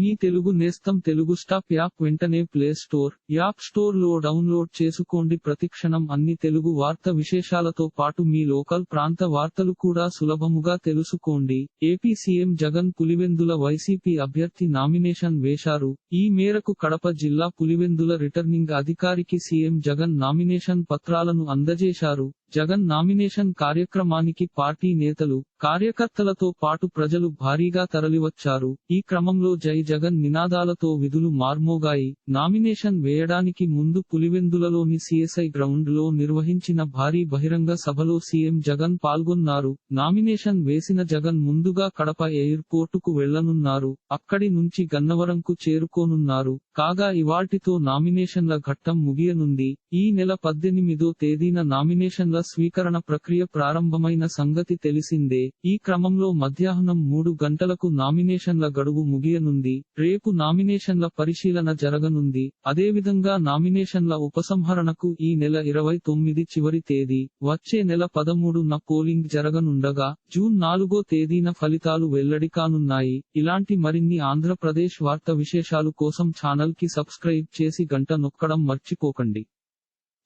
మీ తెలుగు నేస్తం Telugu stop app వెంటనే play store app స్టోర్లో డౌన్లోడ్ చేసుకోండి. ప్రతిక్షణం అన్ని తెలుగు వార్త విశేషాలతో పాటు మీ లోకల్ ప్రాంత వార్తలు కూడా సులభముగా తెలుసుకోండి. AP CM Jagan Pulivendula YCP అభ్యర్థి నామినేషన్ వేశారు. ఈ మేరకు కడప జిల్లా పులివెందుల రిటర్నింగ్ అధికారికి సీఎం జగన్ నామినేషన్ పత్రాలను అందజేశారు. జగన్ నామినేషన్ కార్యక్రమానికి పార్టీ నేతలు కార్యకర్తలతో పాటు ప్రజలు భారీగా తరలివచ్చారు. ఈ క్రమంలో జై జగన్ నినాదాలతో విధులు మార్మోగాయి. నామినేషన్ వేయడానికి ముందు పులివెందులలోని సిఎస్ఐ గ్రౌండ్లో నిర్వహించిన భారీ బహిరంగ సభలో సీఎం జగన్ పాల్గొన్నారు. నామినేషన్ వేసిన జగన్ ముందుగా కడప ఎయిర్పోర్టుకు వెళ్ళనున్నారు. అక్కడి నుంచి గన్నవరంకు చేరుకోనున్నారు. కాగా ఇవాటితో నామినేషన్ల ఘట్టం ముగియనుంది. ఈ నెల పద్దెనిమిదో తేదీన నామినేషన్ల స్వీకరణ ప్రక్రియ ప్రారంభమైన సంగతి తెలిసిందే. ఈ క్రమంలో మధ్యాహ్నం మూడు గంటలకు నామినేషన్ల గడువు ముగియనుంది. రేపు నామినేషన్ల పరిశీలన జరగనుంది. అదేవిధంగా నామినేషన్ల ఉపసంహరణకు ఈ నెల ఇరవై తొమ్మిది చివరి తేదీ వచ్చే నెల పదమూడున పోలింగ్ జరగనుండగా జూన్ నాలుగో తేదీన ఫలితాలు వెల్లడి కానున్నాయి ఇలాంటి మరిన్ని ఆంధ్రప్రదేశ్ వార్త విశేషాలు కోసం ఛానల్కి సబ్స్క్రైబ్ చేసి గంట నొక్కడం మర్చిపోకండి.